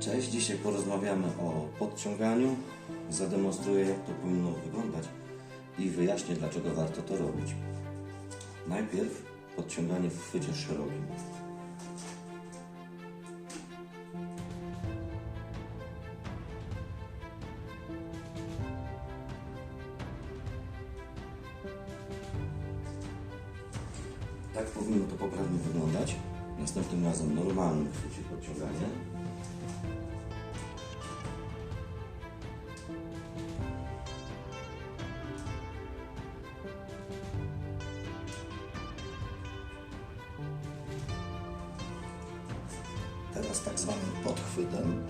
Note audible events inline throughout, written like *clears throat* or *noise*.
Cześć, dzisiaj porozmawiamy o podciąganiu. Zademonstruję, jak to powinno wyglądać i wyjaśnię, dlaczego warto to robić. Najpierw podciąganie w chwycie szerokim. Tak powinno to poprawnie wyglądać. Następnym razem normalnym chwycie podciąganie. Teraz tak zwanym podchwytem.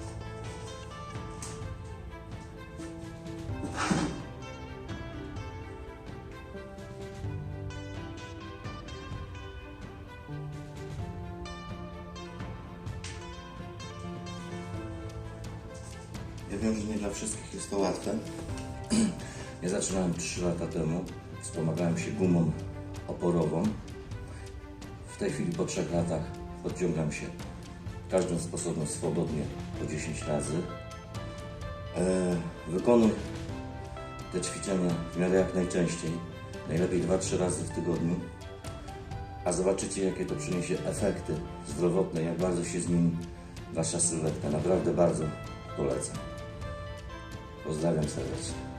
Ja wiem, że nie dla wszystkich jest to łatwe. *clears throat* Ja zaczynałem 3 lata temu. Wspomagałem się gumą oporową. W tej chwili po 3 latach podciągam się każdym sposobem swobodnie po 10 razy. E, wykonuj te ćwiczenia w miarę jak najczęściej. Najlepiej 2-3 razy w tygodniu. A zobaczycie, jakie to przyniesie efekty zdrowotne, jak bardzo się zmieni Wasza sylwetka. Naprawdę bardzo polecam. Pozdrawiam serdecznie.